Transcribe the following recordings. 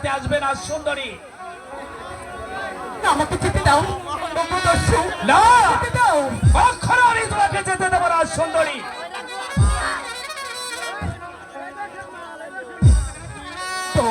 সাথে আসবেন আজ সুন্দরী। আমাকে যেতে দাও। ওগো দস্যু না! যেতে দাও। কখনো আমি তোমাকে যেতে দেবো না সুন্দরী। তো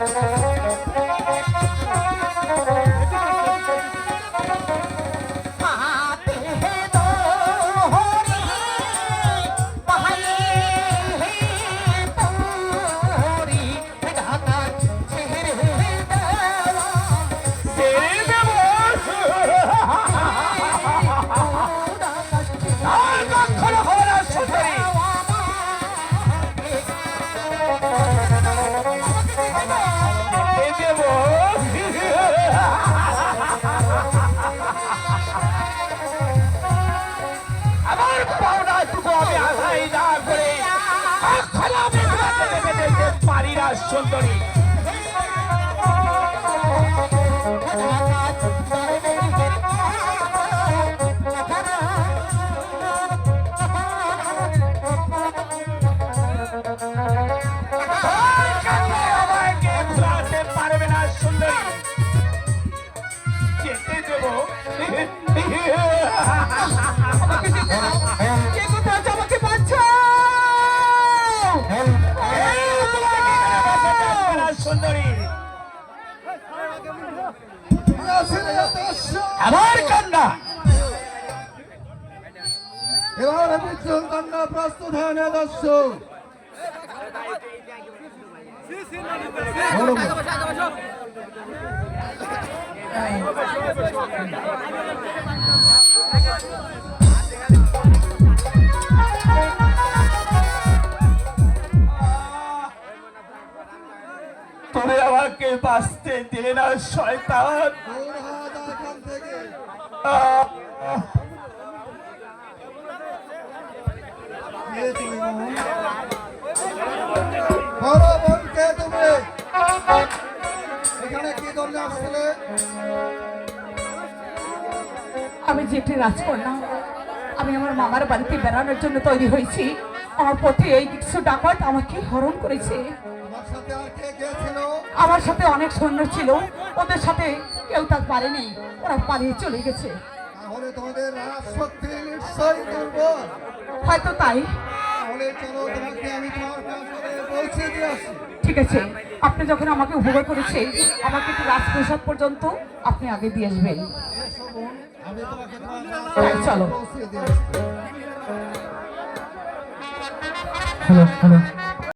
Thank you. সন্তানের কান্না। এবার বিদ্রোহ কন্যা প্রস্তুত হয় না দর্শক। তুমি এখানে কি জন্য আসছিলে আমি যেটি রাজকন্যা আমি আমার মামার বাড়িতে বেড়ানোর জন্য তৈরি হয়েছি। আমার পথে এই কিছু ডাকাত আমাকে হরণ করেছে। আমার সাথে অনেক সৈন্য ছিল। ওদের সাথে কেউ তার পারেনি। ওরা পালিয়ে চলে গেছে। তাহলে তোমাদের রাজ নিশ্চয়ই দুর্বল। হয়তো তাই। তাহলে চলো তোমাকে আমি তোমার প্রাসাদে পৌঁছে দিয়ে আসি। ঠিক আছে। আপনি যখন আমাকে উপভোগ করেছেন আমাকে একটু রাজপ্রসাদ পর্যন্ত আপনি আগে দিয়ে আসবেন। আমি তোমাকে তোমার হ্যাঁ, চলো। Hello hello.